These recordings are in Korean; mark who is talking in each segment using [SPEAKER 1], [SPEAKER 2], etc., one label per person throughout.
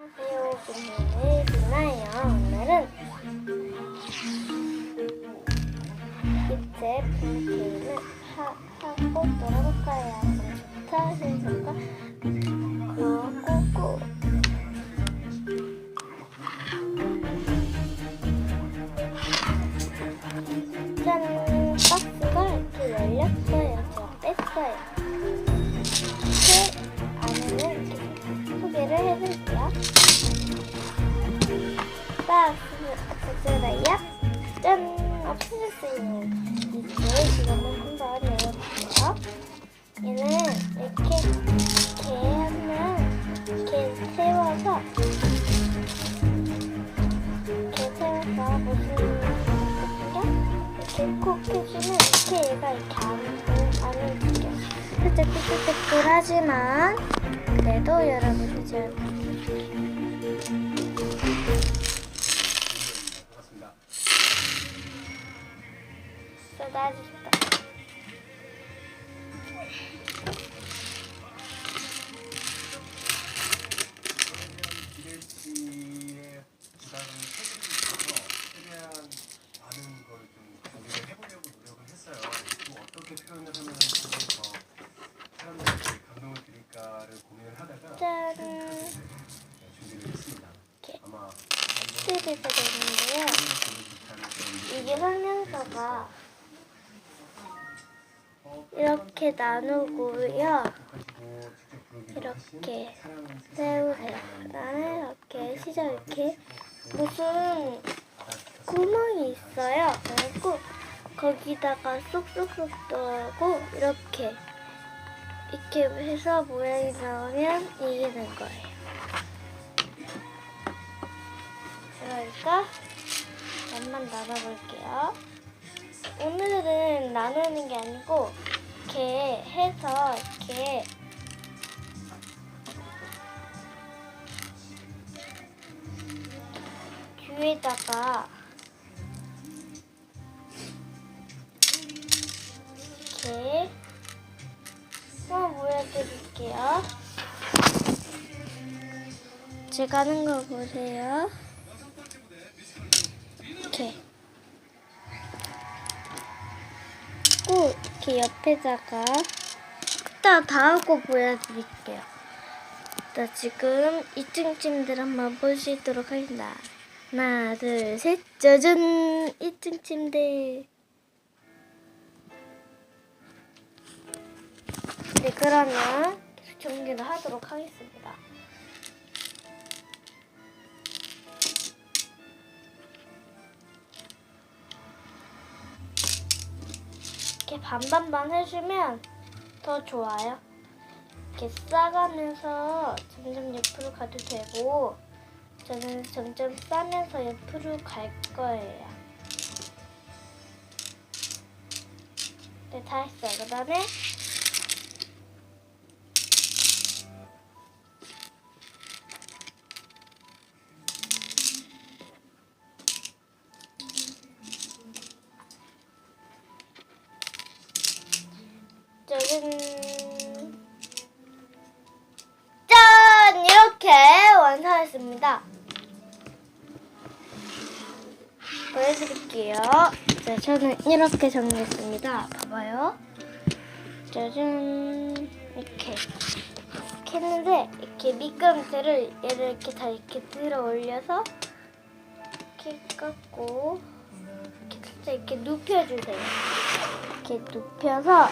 [SPEAKER 1] 안녕하세요, 김나예요. 오늘은 이제 빈게임을 하, 하고 놀아볼 거예요. 좋다, 해볼까? 이렇게 이렇게 하면 이렇게 세워서 이렇게 세워서 무슨 이렇게 콕 해주면 이렇게 얘가 이렇게 안, 안 움직여. 살짝 삐뚤삐뚤하지만 그래도 여러분이 잘. 쏟아졌다.
[SPEAKER 2] 어떻게 표현을 하면 좀더 사람들에게 감동을 드릴까를 고민을 하다가
[SPEAKER 1] 짠!
[SPEAKER 2] 네, 준비를 했습니다.
[SPEAKER 1] 이렇게
[SPEAKER 2] 아마
[SPEAKER 1] 스티비가 되는데요. 이게 설명서가 이렇게 나누고요. 이렇게 세우세요. 그다음에 이렇게 시작 이렇게 무슨 구멍이 있어요. 그리고 거기다가 쏙쏙쏙 넣고 이렇게 이렇게 해서 모양이 나오면 이기는 거예요. 그러니까 맛만 나눠볼게요. 오늘은 나누는 게 아니고 이렇게 해서 이렇게 뒤에다가 보여드릴게요. 제가 하는 거 보세요. 이렇게 꼭 이렇게 옆에다가 이따 다 하고 보여드릴게요. 나 지금 2층 침대를 한번 보시도록 하겠습니다. 하나, 둘, 셋, 짜잔! 2층 침대. 네, 그러면 계속 정리를 하도록 하겠습니다. 이렇게 반반반 해주면 더 좋아요. 이렇게 싸가면서 점점 옆으로 가도 되고 저는 점점 싸면서 옆으로 갈 거예요. 네, 다 했어요. 그 다음에 보여드릴게요. 자, 저는 이렇게 정리했습니다. 봐봐요. 짜잔. 이렇게. 이렇게 했는데, 이렇게 미끄럼틀을 얘를 이렇게 다 이렇게 들어 올려서, 이렇게 깎고, 이렇게 살짝 이렇게 눕혀주세요. 이렇게 눕혀서,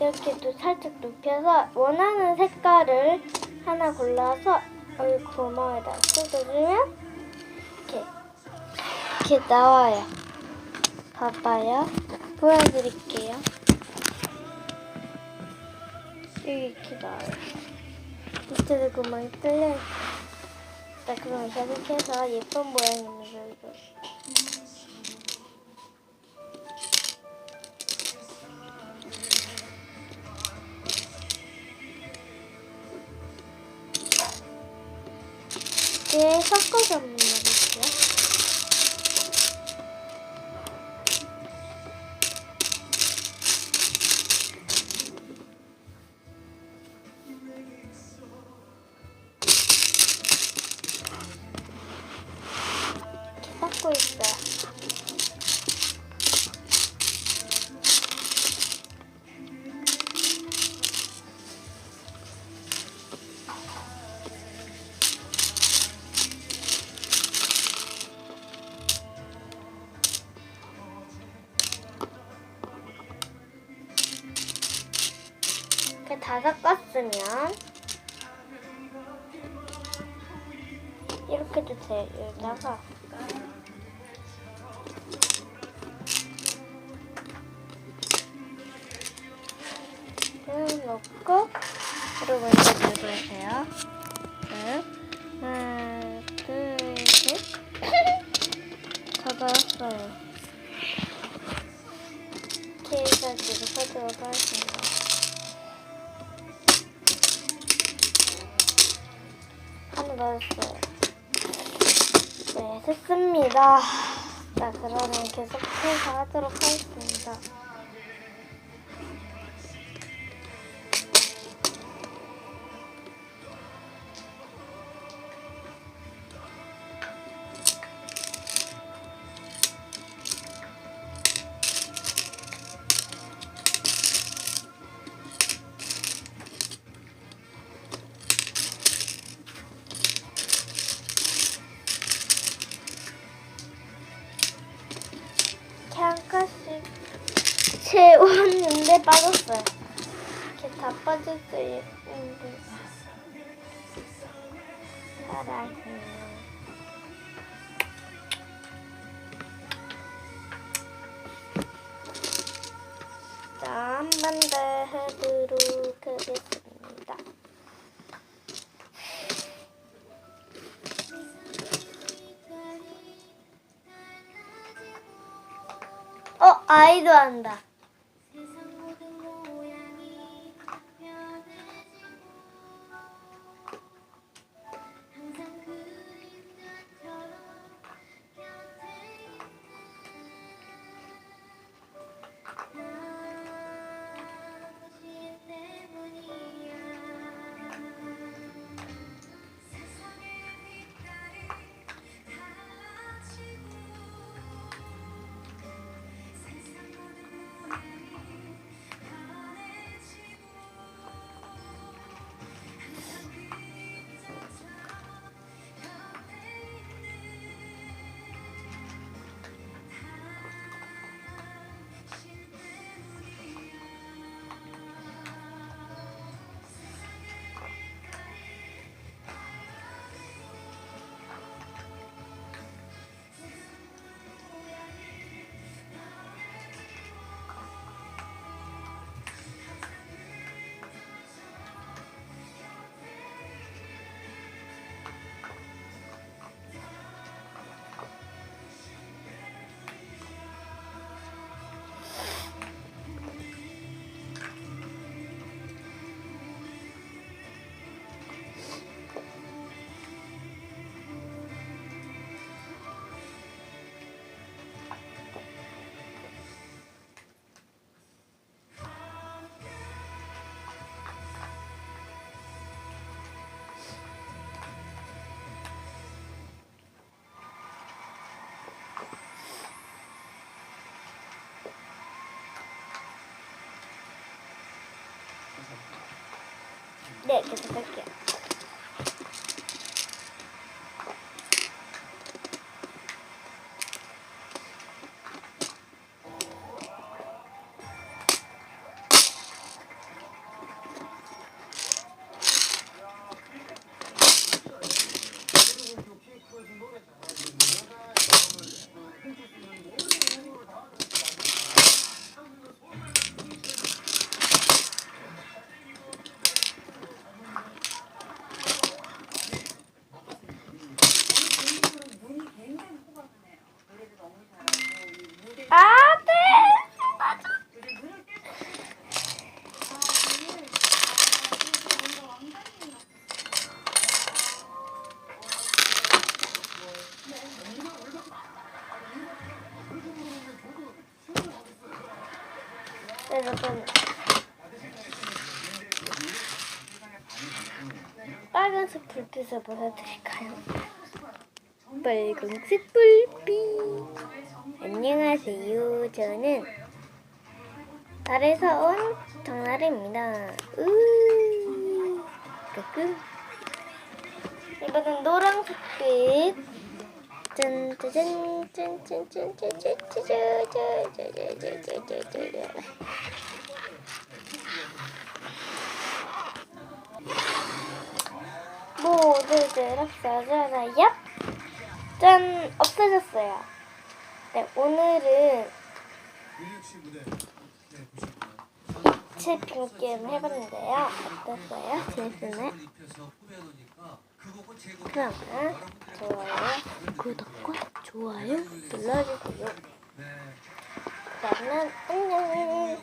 [SPEAKER 1] 이렇게 또 살짝 눕혀서 원하는 색깔을 하나 골라서 여기 구멍에다 뜯어주면 이렇게 나와요. 봐봐요. 보여드릴게요. 이렇게 나와요. 밑에도 구멍이 뚫려. 자, 그럼 계속해서 예쁜 모양이 있는 거 이렇게 섞어서 한번 넣어볼게요. 섞었으면 이렇게 주세요. 여기다가 음, 넣고 그리고 먼저 들고 계세요. 네. 하나, 둘, 셋. 다 넣었어요. 이렇게 해가지고 하 넣었어요. 네, 됐습니다. 자, 그러면 계속해서 하도록 하겠습니다. 채웠는데 빠졌어요. 이렇게 다 있는데 살아있네요. 자, 한 번 더 해보도록 하겠습니다. 어, 아이도 한다. 네, 계속할 빨간색 불빛을 보여드릴까요? 빨간색 불빛 안녕하세요 저는 달에서 온 정나래입니다 으 끄끄 이번엔 노란색 빛 짠 짜잔 짠 짠 짠 짠 짠 짠 짠 짠 짠 짠 짠 짠 짠 짠 모두들 없어져라 얍! 짠! 없어졌어요 네 오늘은. 이츠 핑게임 해봤는데요 어땠어요? 재밌었나요? 그러면 좋아요 구독과 좋아요 눌러주세요
[SPEAKER 2] 네.
[SPEAKER 1] 그러면 안녕